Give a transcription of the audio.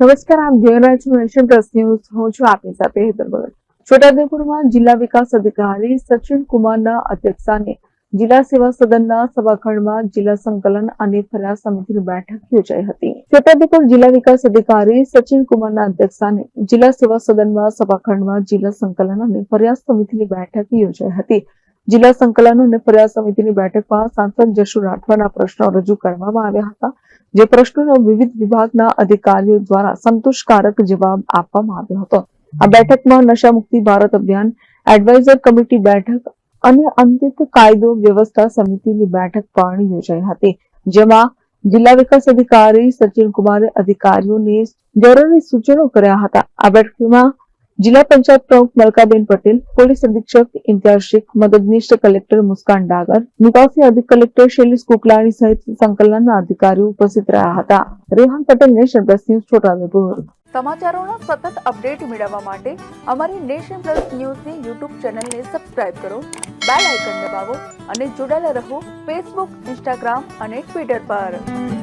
નમસ્કાર, આપ જોઈ રહ્યા છો નેશન પ્લસ ન્યૂઝ. હું છું આપની સાથે હેતર છોટાઉદેપુરમાં જિલ્લા વિકાસ અધિકારી સચિન કુમારના અધ્યક્ષસ્થાને જિલ્લા સેવા સદનના સભાખંડમાં જિલ્લા સંકલન અને ફરિયાદ સમિતિની બેઠક યોજાઈ હતી. છોટાઉદેપુર જિલ્લા વિકાસ અધિકારી સચિન કુમારના અધ્યક્ષસ્થાને જિલ્લા સેવા સદનમાં સભાખંડમાં જિલ્લા સંકલન અને ફરિયાદ સમિતિની બેઠક યોજાઈ હતી. જિલ્લા સંકલન અને ફરિયાદ સમિતિની બેઠકમાં સાંસદ જશુ રાઠવાના પ્રશ્નો રજૂ કરવામાં આવ્યા હતા, જે પ્રશ્નોનો વિવિધ વિભાગના અધિકારીઓ દ્વારા સંતોષકારક જવાબ આપવામાં આવ્યો હતો. આ બેઠકમાં નશા ભારત અભિયાન એડવાઇઝર કમિટી બેઠક અને અંતિત કાયદો વ્યવસ્થા સમિતિની બેઠક પણ યોજાઈ હતી, જેમાં જિલ્લા વિકાસ અધિકારી સચિન કુમારે અધિકારીઓને જરૂરી સૂચનો કર્યા હતા. આ બેઠકમાં જિલ્લા પંચાયત પ્રમુખ મલકાબેન પટેલ, પોલીસ અધિક્ષક ઇમ્તિયાઝ શેખ, મદદનીશ કલેક્ટર મુસ્કાન ડાગર નિવાસી અધિક કલેક્ટર શૈલેષ કુકલાણી સહિત સંકલનના અધિકારીઓ ઉપસ્થિત રહ્યા હતા. Rehan Patel nation plus news, Chhotaudepur. સમાચારોનો સતત અપડેટ મેળવવા માટે અમારી નેશન પ્લસ ન્યૂઝની યુટ્યુબ ચેનલને સબસ્ક્રાઇબ કરો, બેલ આઇકન દબાવો અને જોડાયેલા રહો ફેસબુક, ઇન્સ્ટાગ્રામ અને ટ્વિટર પર.